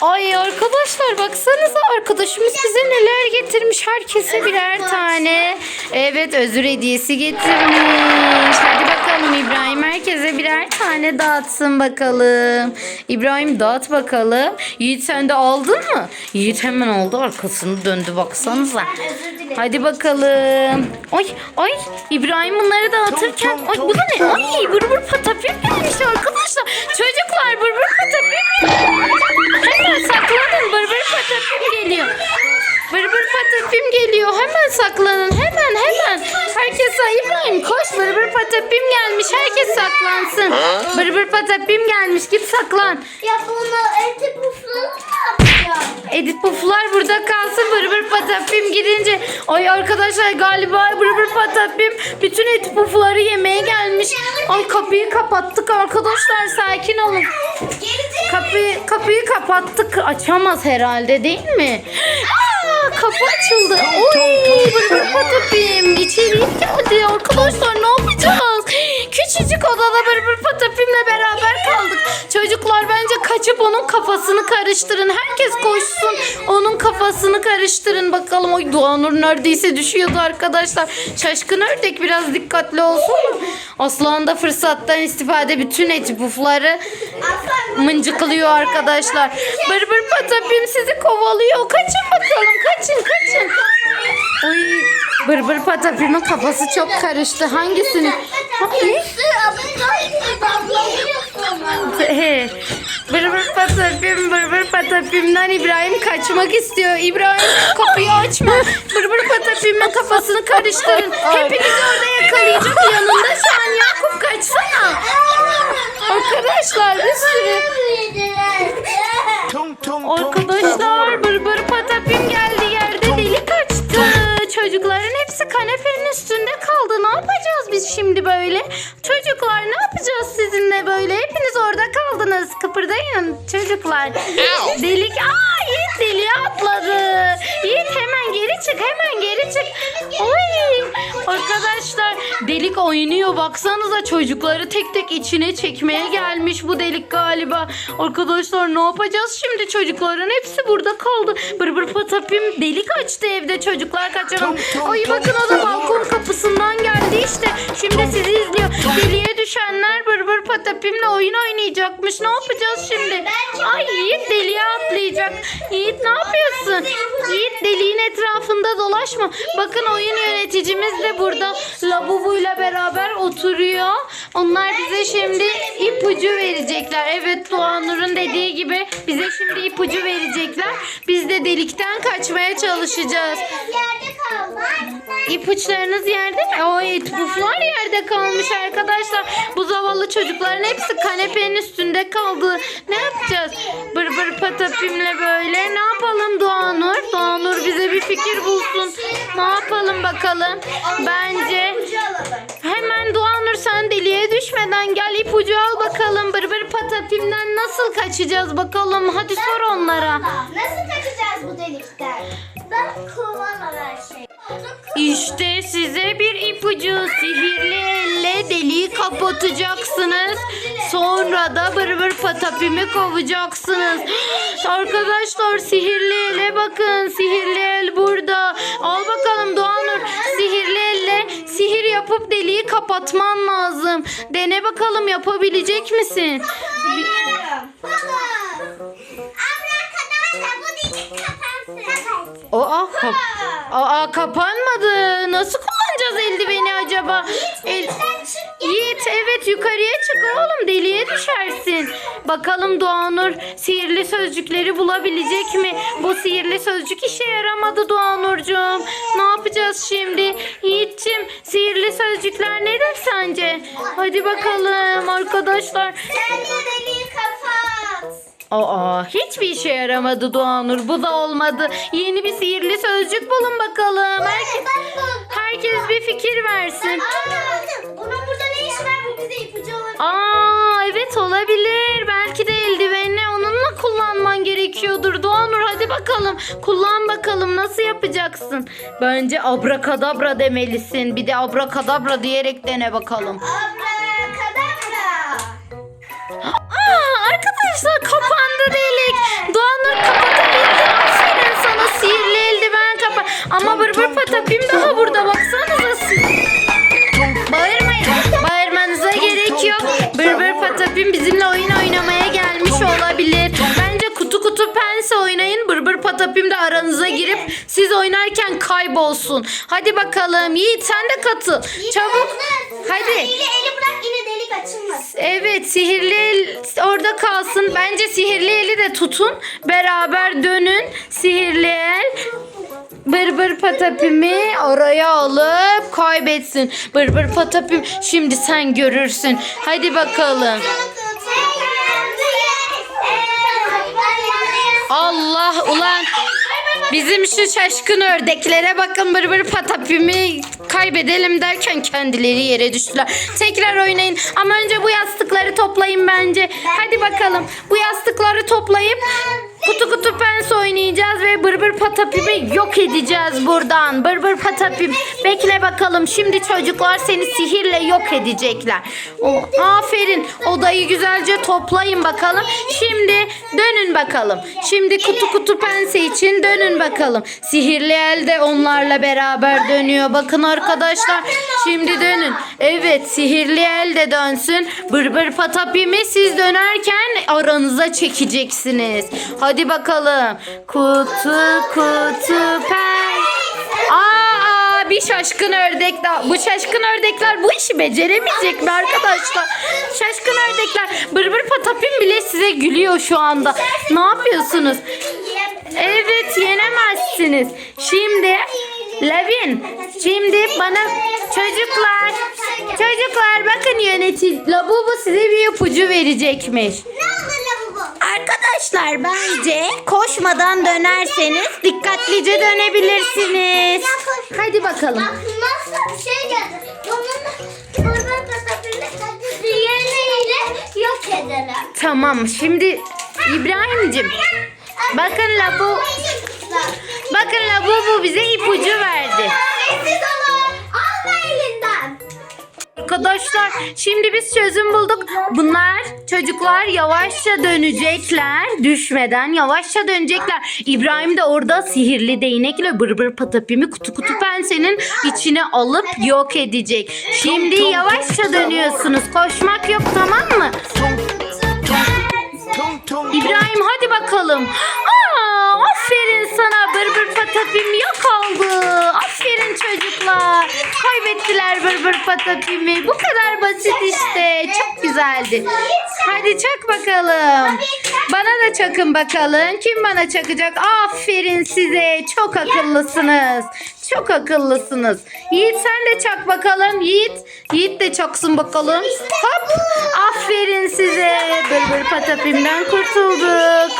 Ay arkadaşlar baksanıza arkadaşımız bize neler getirmiş. Herkese birer tane. Evet özür hediyesi getirmiş. Hadi bakalım İbrahim herkese birer tane dağıtsın bakalım. İbrahim dağıt bakalım. Yiğit sen de aldın mı? Yiğit hemen aldı arkasını döndü baksanıza. Hadi bakalım. Ay ay İbrahim bunları dağıtırken ay bu da ne? Ay bır bır patapim gelmiş arkadaşlar. Çocuklar bır bır patapim Hemen saklanın patapim gelmiş. Herkes saklansın. Bır bır patapim gelmiş. Git saklan. Ya bunu eti puflu yapacağım? Edit puflar burada kalsın bır bır patapim gidince. Ay arkadaşlar galiba bır bır patapim bütün edit pufları yemeye gelmiş. Ay kapıyı kapattık arkadaşlar sakin olun. Gelecek. Kapıyı, kapıyı kapattık açamaz herhalde değil mi? Aa, kapı açıldı. Oy bır bır patapim içeri geldi arkadaşlar ne? Küçücük odada bır bır patapimle beraber kaldık. Çocuklar bence kaçıp onun kafasını karıştırın. Herkes koşsun onun kafasını karıştırın bakalım. Oy Doğanur neredeyse düşüyordu arkadaşlar. Şaşkın ördek biraz dikkatli olsun. Aslan da fırsattan istifade bütün eti pufları mıncıklıyor arkadaşlar. Bır bır patapim sizi kovalıyor. Kaçın bakalım kaçın kaçın. Oy bır bır patapimin kafası çok karıştı. Hangisini? He. Bır bır patapim bır bır patapimden İbrahim kaçmak istiyor. İbrahim kapıyı açma. Bır bır patapimin kafasını karıştırın. Hepinizi orada yakalayacak yanında şu an Yakup kaçsana. Arkadaşlar bir sürü. Arkadaşlar yapacağız biz şimdi böyle? Çocuklar ne yapacağız sizinle böyle? Hepiniz orada kaldınız. Kıpırdayın çocuklar. Delik aa Yiğit deliğe atladı. Yiğit hemen geri çık hemen geri çık. Oy arkadaşlar delik oynuyor baksanıza çocukları tek tek içine çekmeye gelmiş bu delik galiba. Arkadaşlar ne yapacağız şimdi çocukların hepsi burada kaldı. Bır bır patapim delik açtı evde çocuklar kaçalım. Ay bakın o da balkon kapısından geldi işte. Şimdi sizi izliyor. Deliğe düşenler bır bır patapimle oyun oynayacakmış. Ne yapacağız şimdi? Ay Yiğit deliğe atlayacak. Yiğit ne yapıyorsun? Yiğit deliğin etrafında dolaşma. Bakın oyun yöneticimiz de burada Labubu'yla beraber oturuyor. Onlar bize şimdi ipucu verecekler. Evet Doğanur'un dediği gibi bize şimdi ipucu verecekler. Biz de delikten kaçmaya çalışacağız. İpuçlarınız yerde mi? O puflar yerde kalmış arkadaşlar. Bu zavallı çocukların hepsi kanepenin üstünde kaldı. Ne yapacağız? Bır bır patapimle böyle. Ne yapalım Doğanur? Doğanur bize bir fikir bulsun. Ne yapalım bakalım? Bence hemen Doğanur sen deliğe düşmeden gel ipucu al bakalım. Bır bır patapimden nasıl kaçacağız bakalım. Hadi sor onlara. Nasıl kaçacağız bu delikten? Ben her şey. İşte size bir ipucu. Sihirli deliği kapatacaksınız. Sonra da bır bır patapimi kovacaksınız. Arkadaşlar sihirli ele bakın. Sihirli el burada. Al bakalım Doğanur. Sihirli elle sihir yapıp deliği kapatman lazım. Dene bakalım yapabilecek misin? Aa, kap- Aa kapanmadı. Nasıl kullanacağız eldiveni acaba? Yukarıya çık oğlum deliğe düşersin. Bakalım Doğanur sihirli sözcükleri bulabilecek mi? Bu sihirli sözcük işe yaramadı Doğanurcuğum. Ne yapacağız şimdi? Yiğit'cim sihirli sözcükler nedir sence? Hadi bakalım arkadaşlar. Sen bu deliği kapat. Aa hiçbir işe yaramadı Doğanur. Bu da olmadı. Yeni bir sihirli sözcük bulun bakalım. Herkes, herkes bir fikir versin. Aa, Evet olabilir. Belki de eldiveni onunla kullanman gerekiyordur. Doğanur hadi bakalım. Kullan bakalım nasıl yapacaksın? Bence abrakadabra demelisin. Bir de abrakadabra diyerek dene bakalım. Abrakadabra. Aa, arkadaşlar kapandı delik. Doğanur kapatabildi. Aferin sana sihirli eldiven kapat. Ama bır bır patapim daha burada. De aranıza girip siz oynarken kaybolsun. Hadi bakalım Yiğit sen de katıl. Çabuk. Hadi. Eli, eli bırak yine delik açılmasın. Evet sihirli el orada kalsın. Bence sihirli eli de tutun. Beraber dönün. Sihirli el. Bır bır patapimi oraya alıp kaybetsin. Bır bır patapim şimdi sen görürsün. Hadi bakalım. Allah ulan bizim şu şaşkın ördeklere bakın bır bır patapimi kaybedelim derken kendileri yere düştüler. Tekrar oynayın ama önce bu yastıkları toplayın bence. Hadi bakalım bu yastıkları toplayıp kutu kutu pens oynayacağız ve bır bır patapimi yok edeceğiz buradan. Bır bır patapim bekle bakalım şimdi çocuklar seni sihirle yok edecekler. O, aferin odayı güzelce toplayın bakalım. Şimdi dönün bakalım. Şimdi kutu kutu pense için dönün bakalım. Sihirli el de onlarla beraber dönüyor. Bakın arkadaşlar. Şimdi dönün. Evet sihirli el de dönsün. Bır bır patapimi siz dönerken aranıza çekeceksiniz. Hadi bakalım. Kutu kutu pen. Aa, bir şaşkın ördek daha. Bu şaşkın ördekler bu işi beceremeyecek mi arkadaşlar? Şaşkın ördekler. Bır bır patapim bile size gülüyor şu anda. Ne yapıyorsunuz? Evet yenemezsiniz. Şimdi Lavin şimdi bana çocuklar çocuklar bakın yönetim Labubu size bir ipucu verecekmiş. Arkadaşlar bence koşmadan dönerseniz dikkatlice dönebilirsiniz. Hadi bakalım. Bak nasıl bir şey geldi. Bunun burnun pasapırını diğerleriyle yok edelim. Tamam şimdi İbrahim'cim bakın Labu bakın Labubu bize ipucu verdi. Sessiz olun. Alma elinden. Arkadaşlar şimdi biz çözüm bulduk. Bunlar çocuklar yavaşça dönecekler. Düşmeden yavaşça dönecekler. İbrahim de orada sihirli değnekle bır bır patapimi kutu kutu pensenin içine alıp yok edecek. Şimdi yavaşça dönüyorsunuz. Koşmak yok tamam mı? İbrahim hadi bakalım. Patapim yok oldu. Aferin çocuklar. Kaybettiler bır bır patapimi. Bu kadar basit işte. Çok güzeldi. Hadi çak bakalım. Bana da çakın bakalım. Kim bana çakacak? Aferin size. Çok akıllısınız. Çok akıllısınız. Yiğit sen de çak bakalım. Yiğit. Yiğit de çaksın bakalım. Hop. Aferin size. Bır bır patapimden kurtulduk.